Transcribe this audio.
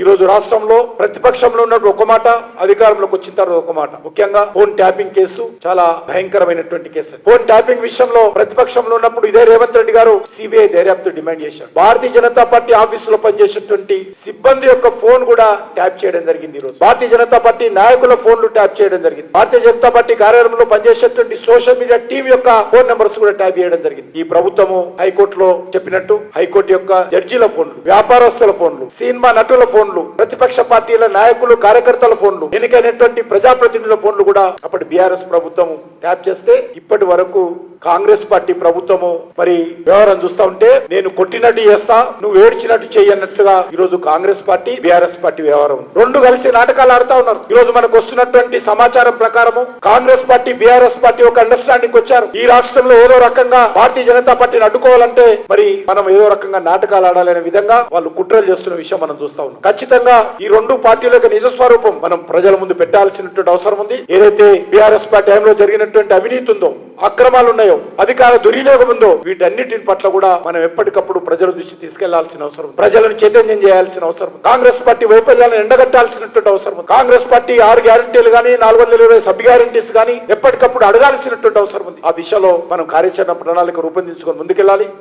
ఈ రోజు రాష్ట్రంలో ప్రతిపక్షంలో ఉన్నప్పుడు ఒక మాట అధికారంలోకి వచ్చిన తర్వాత ఒక మాట. ముఖ్యంగా ఫోన్ ట్యాపింగ్ కేసు చాలా భయంకరమైనటువంటి కేసు. ఫోన్ ట్యాపింగ్ విషయంలో ప్రతిపక్షంలో ఉన్నప్పుడు ఇదే రేవంత్ రెడ్డి గారు సిబిఐ దర్యాప్తు డిమాండ్ చేశారు. భారతీయ జనతా పార్టీ ఆఫీసులో పనిచేసినటువంటి సిబ్బంది యొక్క ఫోన్ కూడా ట్యాప్ చేయడం జరిగింది ఈ రోజు. భారతీయ జనతా పార్టీ నాయకుల ఫోన్లు ట్యాప్ చేయడం జరిగింది. భారతీయ జనతా పార్టీ కార్యాలయంలో పనిచేసేటువంటి సోషల్ మీడియా టీం యొక్క ఫోన్ నెంబర్స్ కూడా ట్యాప్ చేయడం జరిగింది. ఈ ప్రభుత్వము హైకోర్టులో చెప్పినట్టు హైకోర్టు యొక్క జడ్జీల ఫోన్లు వ్యాపారస్తుల ఫోన్లు సినిమా నటుల ఫోన్ ఫోన్లు. ప్రతిపక్ష పార్టీల నాయకులు కార్యకర్తల ఫోన్లు. ఎన్నికైనటువంటి ప్రజాప్రతినిధుల ఫోన్లు కూడా అప్పటి బీఆర్ఎస్ ప్రభుత్వం ట్యాప్ చేస్తే ఇప్పటి వరకు కాంగ్రెస్ పార్టీ ప్రభుత్వము మరి వ్యవహారం చూస్తా ఉంటే నేను కొట్టినట్టు చేస్తా నువ్వు ఏడ్చినట్టు చేయన్నట్టుగా ఈ రోజు కాంగ్రెస్ పార్టీ బీఆర్ఎస్ పార్టీ వ్యవహారం రెండు కలిసి నాటకాలు ఆడుతా ఉన్నారు. ఈ రోజు మనకు వస్తున్నటువంటి సమాచారం ప్రకారము కాంగ్రెస్ పార్టీ బీఆర్ఎస్ పార్టీ ఒక అండర్స్టాండింగ్ వచ్చారు. ఈ రాష్ట్రంలో ఏదో రకంగా భారతీయ జనతా పార్టీని అడ్డుకోవాలంటే మరి మనం ఏదో రకంగా నాటకాలు ఆడాలనే విధంగా వాళ్ళు కుట్రలు చేస్తున్న విషయం మనం చూస్తా ఉన్నాం. ఖచ్చితంగా ఈ రెండు పార్టీల యొక్క నిజ స్వరూపం మనం ప్రజల ముందు పెట్టాల్సినటువంటి అవసరం ఉంది. ఏదైతే బీఆర్ఎస్ పార్టీ టైంలో జరిగినటువంటి అవినీతి ఉందో అక్రమాలు ఉన్నాయో అధికార దుర్వినియోగం ఉందో వీటన్నిటి పట్ల కూడా మనం ఎప్పటికప్పుడు ప్రజల దృష్టి తీసుకెళ్ళాల్సిన అవసరం ప్రజలను చైతన్యం చేయాల్సిన అవసరం కాంగ్రెస్ పార్టీ వైఫల్యాలను ఎండగట్టాల్సినటువంటి అవసరం కాంగ్రెస్ పార్టీ ఆరు గ్యారంటీలు కానీ నాలుగు వందల ఇరవై సబ్ గ్యారంటీస్ కానీ ఎప్పటికప్పుడు అడగాల్సినటువంటి అవసరం ఉంది. ఆ దిశలో మనం కార్యాచరణ ప్రణాళిక రూపొందించుకొని ముందుకెళ్ళాలి.